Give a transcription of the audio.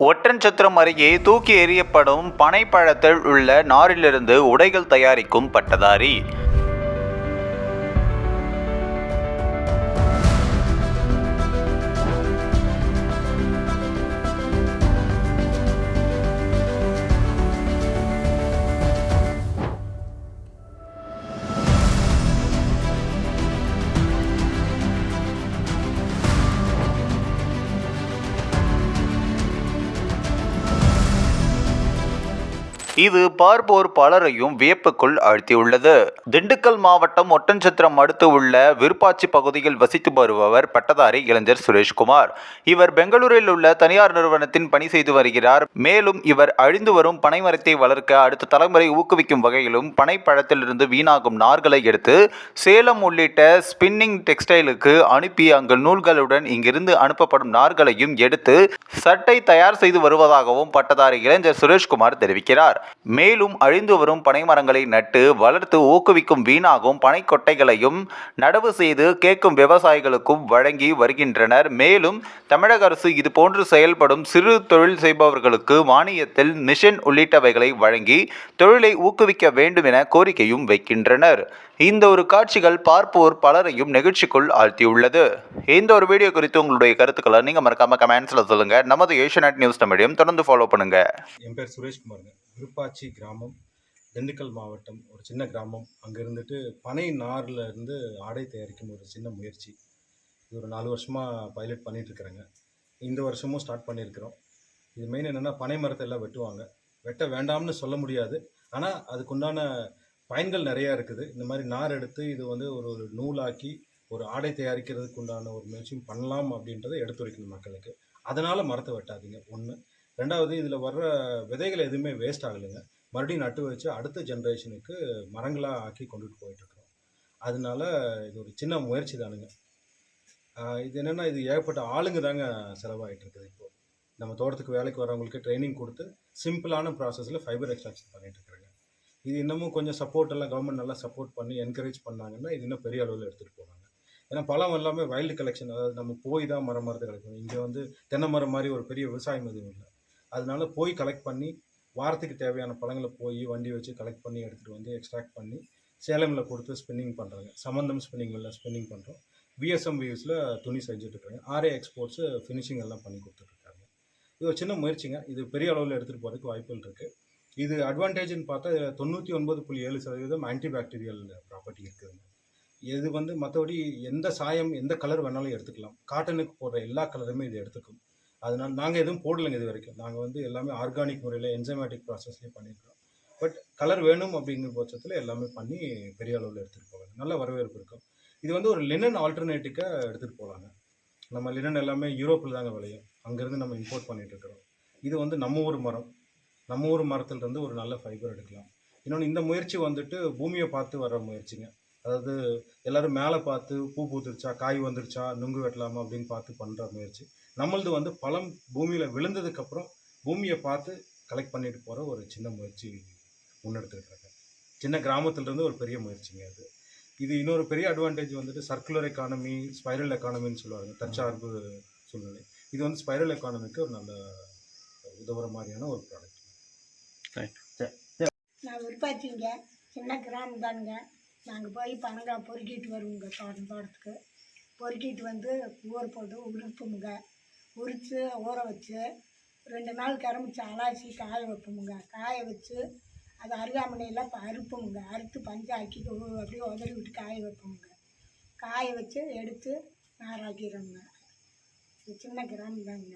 ஒற்றன்சத்திரம் அருகே தூக்கி எறியப்படும் பனைப்பழத்தில் உள்ள நாரிலிருந்து உடைகள் தயாரிக்கும் பட்டதாரி. இது பார்ப்போர் பலரையும் வியப்புக்குள் ஆழ்த்தியுள்ளது. திண்டுக்கல் மாவட்டம் ஒட்டன்சத்திரம் அடுத்து உள்ள விருப்பாச்சி பகுதியில் வசித்து வருபவர் பட்டதாரி இளைஞர் சுரேஷ்குமார். இவர் பெங்களூரில் உள்ள தனியார் நிறுவனத்தின் பணி செய்து வருகிறார். மேலும் இவர் அழிந்து வரும் பனைமரத்தை வளர்க்க அடுத்த தலைமுறை ஊக்குவிக்கும் வகையிலும் பனைப்பழத்திலிருந்து வீணாகும் நார்களை எடுத்து சேலம் உள்ளிட்ட ஸ்பின்னிங் டெக்ஸ்டைலுக்கு அனுப்பி அங்கு நூல்களுடன் இங்கிருந்து அனுப்பப்படும் நார்களையும் எடுத்து சட்டை தயார் செய்து வருவதாகவும் பட்டதாரி இளைஞர் சுரேஷ்குமார் தெரிவிக்கிறார். மேலும் அழிந்து வரும் பனைமரங்களை நட்டு வளர்த்து ஊக்குவிக்கும் வீணாகும் பனைக்கொட்டைகளையும் நடவு செய்து கேட்கும் விவசாயிகளுக்கும் வழங்கி வருகின்றனர். மேலும் தமிழக அரசு இதுபோன்று செயல்படும் சிறு தொழில் செய்பவர்களுக்கு மானியத்தில் மிஷன் உள்ளிட்டவைகளை வழங்கி தொழிலை ஊக்குவிக்க வேண்டும் என கோரிக்கையும் வைக்கின்றனர். இந்த ஒரு காட்சிகள் பார்ப்போர் பலரையும் நெகிழ்ச்சிக்குள் ஆழ்த்தியுள்ளது. இந்த ஒரு வீடியோ குறித்து உங்களுடைய கருத்துக்களை நீங்கள் மறக்காமல் கமெண்ட்ஸில் சொல்லுங்கள் நமது ஏஷியநெட் நியூஸ் தமிழையும் தொடர்ந்து ஃபாலோ பண்ணுங்கள் என் பேர் சுரேஷ்குமாருங்க. திருப்பாச்சி கிராமம் திண்டுக்கல் மாவட்டம் ஒரு சின்ன கிராமம். அங்கே இருந்துட்டு பனை நாரில் இருந்து ஆடை தயாரிக்கும் ஒரு சின்ன முயற்சி. இது ஒரு நாலு வருஷமாக பைலட் பண்ணிகிட்ருக்குறேங்க இந்த வருஷமும் ஸ்டார்ட் பண்ணியிருக்கிறோம். இது மெயின் என்னென்னா பனை மரத்தை எல்லாம் வெட்டுவாங்க. வெட்ட வேண்டாம்னு சொல்ல முடியாது. ஆனால் அதுக்குண்டான பயன்கள் நிறையா இருக்குது. இந்த மாதிரி நார் எடுத்து இது வந்து ஒரு ஒரு நூலாக்கி ஒரு ஆடை தயாரிக்கிறதுக்கு உண்டான ஒரு முயற்சியும் பண்ணலாம் அப்படின்றத எடுத்துரைக்கணும் மக்களுக்கு. அதனால் மரத்தை வெட்டாதீங்க. ஒன்று ரெண்டாவது இதில் வர்ற விதைகள் எதுவுமே வேஸ்ட் ஆகலைங்க. மறுபடியும் நட்டு வச்சு அடுத்த ஜென்ரேஷனுக்கு மரங்களாக ஆக்கி கொண்டுட்டு போயிட்டுருக்குறோம். அதனால இது ஒரு சின்ன முயற்சி தானுங்க. இது என்னென்னா இது ஏகப்பட்ட ஆளுங்க தாங்க செலவாகிட்டு இருக்குது இப்போது நம்ம தோட்டத்துக்கு வேலைக்கு வரவங்களுக்கு ட்ரைனிங் கொடுத்து சிம்பிளான ப்ராசஸில் ஃபைபர் எக்ஸ்ட்ராக்ஷன் பண்ணிட்டு இருக்கிறாங்க இது இன்னமும் கொஞ்சம் சப்போர்ட் எல்லாம் கவர்மெண்ட் நல்லா சப்போர்ட் பண்ணி என்கரேஜ் பண்ணாங்கன்னா இது இன்னும் பெரிய அளவில் எடுத்துகிட்டு போவாங்க. ஏன்னா பழம் எல்லாமே வைல்டு கலெக்ஷன் அதாவது நம்ம போய் தான் மரம் மரத்து கிடைக்கும் இங்கே வந்து தென்னை மரம் மாதிரி ஒரு பெரிய விவசாயம் எதுவும் இல்லை. அதனால போய் கலெக்ட் பண்ணி வாரத்துக்கு தேவையான பழங்களை போய் வண்டி வச்சு கலெக்ட் பண்ணி எடுத்துகிட்டு வந்து எக்ஸ்ட்ராக்ட் பண்ணி சேலமில் கொடுத்து ஸ்பின்னிங் பண்ணுறாங்க சம்மந்தம் ஸ்பின்னிங் மில்லில் ஸ்பின்னிங் பண்ணுறோம் விஎஸ்எம் வியூஸில் துணி செஞ்சுட்டு இருக்காங்க. ஆர்ஏ எக்ஸ்போர்ட்ஸு ஃபினிஷிங் எல்லாம் பண்ணி கொடுத்துட்ருக்காங்க. இது ஒரு சின்ன முயற்சிங்க. இது பெரிய அளவில் எடுத்துகிட்டு போகிறதுக்கு வாய்ப்புகள் இருக்குது இது அட்வான்டேஜ்னு பார்த்தா தொண்ணூற்றி ஒன்பது புள்ளி ஏழு சதவீதம் ஆன்டிபாக்டீரியல் ப்ராப்பர்ட்டி இருக்குதுங்க. இது வந்து மற்றபடி எந்த சாயம் எந்த கலர் வேணாலும் எடுத்துக்கலாம். காட்டனுக்கு போடுற எல்லா கலருமே இது எடுத்துக்கும். அதனால் நாங்கள் எதுவும் போடலைங்க இது வரைக்கும். நாங்கள் வந்து எல்லாமே ஆர்கானிக் முறையில் என்சைமேட்டிக் ப்ராசஸ்லேயே பண்ணியிருக்கிறோம். பட் கலர் வேணும் அப்படிங்கிற பட்சத்தில் எல்லாமே பண்ணி பெரிய அளவில் எடுத்துகிட்டு போவாங்க நல்ல வரவேற்பு இருக்கும். இது வந்து ஒரு லினன் ஆல்டர்னேட்டிக்காக எடுத்துகிட்டு போகலாங்க. நம்ம லினன் எல்லாமே யூரோப்பில் தாங்க விளையும். அங்கேருந்து நம்ம இம்போர்ட் பண்ணிகிட்டு இருக்கிறோம். இது வந்து நம்ம ஊர் மரம். நம்ம ஊர் மரத்துலேருந்து ஒரு நல்ல ஃபைபர் எடுக்கலாம். இன்னொன்று இந்த முயற்சி வந்துட்டு பூமியை பார்த்து வர முயற்சிங்க. அதாவது எல்லாரும் மேலே பார்த்து பூ பூத்துருச்சா காய் வந்துருச்சா நுங்கு வெட்டலாமா அப்படின்னு பார்த்து பண்ணுற முயற்சி. நம்மளது வந்து பழம் பூமியில் விழுந்ததுக்கப்புறம் பூமியை பார்த்து கலெக்ட் பண்ணிட்டு போகிற ஒரு சின்ன முயற்சி முன்னெடுத்துருக்காங்க. சின்ன கிராமத்துலேருந்து ஒரு பெரிய முயற்சிங்க அது. இது இன்னொரு பெரிய அட்வான்டேஜ் வந்துட்டு சர்க்குலர் எக்கானமி ஸ்பைரல் எக்கானமின்னு சொல்லுவாங்க. தற்சார்பு சூழ்நிலை. இது வந்து ஸ்பைரல் எக்கானமிக்கு ஒரு நல்ல உதவுற மாதிரியான ஒரு ப்ராடக்ட் நான் விருப்பாச்சிங்க சின்ன கிராமம் தானுங்க நாங்கள் போய் பனங்காய் பொறுக்கிட்டு வருவோங்க தோட்டம் தோட்டத்துக்கு. பொறுக்கிட்டு வந்து ஊற போட்டு உரிப்போமுங்க உரித்து ஊற வச்சு ரெண்டு நாள் கரமிச்சு அலாசி காய வைப்போமுங்க. காய வச்சு அது அருகாமனையில் அறுப்போமுங்க. அறுத்து பஞ்சாக்கி அப்படியே உதறி விட்டு காய வைப்போமுங்க. காய வச்சு எடுத்து நாராக்கிறோங்க சின்ன கிராமம் தாங்க.